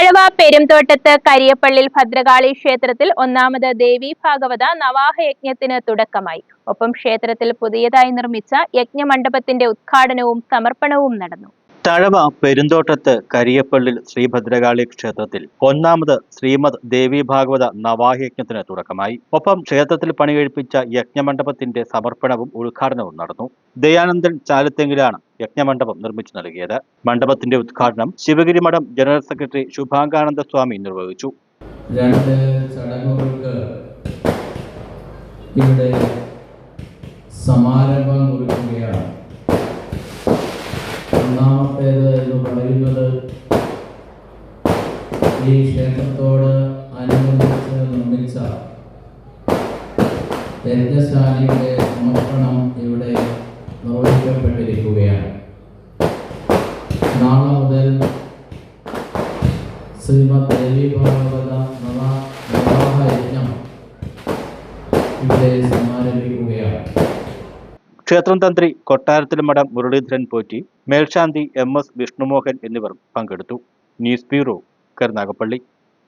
തഴവ പെരുംതോട്ടത്ത് കരിയപ്പള്ളിൽ ഭദ്രകാളി ക്ഷേത്രത്തിൽ ഒന്നാമത് ദേവി ഭാഗവത നവാഹ യജ്ഞത്തിന് തുടക്കമായി. ഒപ്പം ക്ഷേത്രത്തിൽ പുതിയതായി നിർമ്മിച്ച യജ്ഞമണ്ഡപത്തിന്റെ ഉദ്ഘാടനവും സമർപ്പണവും നടന്നു. തഴവ പെരുന്തോട്ടത്ത് കരിയപ്പള്ളിൽ ശ്രീഭദ്രകാളി ക്ഷേത്രത്തിൽ ഒന്നാമത് ശ്രീമദ് ദേവി ഭാഗവത നവാഹയജ്ഞത്തിന് തുടക്കമായി. ഒപ്പം ക്ഷേത്രത്തിൽ പണികഴിപ്പിച്ച യജ്ഞമണ്ഡപത്തിന്റെ സമർപ്പണവും ഉദ്ഘാടനവും നടന്നു. ദയാനന്ദൻ ചാലത്തെങ്കിലാണ് യജ്ഞമണ്ഡപം നിർമ്മിച്ചു നൽകിയത്. മണ്ഡപത്തിന്റെ ഉദ്ഘാടനം ശിവഗിരി മഠം ജനറൽ സെക്രട്ടറി ശുഭാംഗാനന്ദ സ്വാമി നിർവഹിച്ചു. രണ്ട് ഇവിടെ ഒന്നാമത്തേത് എന്ന് പറയുന്നത് ഈ ക്ഷേത്രത്തോട് അനുബന്ധിച്ച് നിർമ്മിച്ച യജ്ഞശാലയുടെ സമർപ്പണം ശ്രീമദ് ഭാഗവത നവ ഇവിടെ സമാരംഭിക്കുകയാണ്. ക്ഷേത്രം തന്ത്രി കൊട്ടാരത്തിൽ മഠം മുരളീധരൻ പോറ്റി മേൽശാന്തി എം എസ് വിഷ്ണുമോഹൻ എന്നിവർ പങ്കെടുത്തു. News bureau Karunagappally.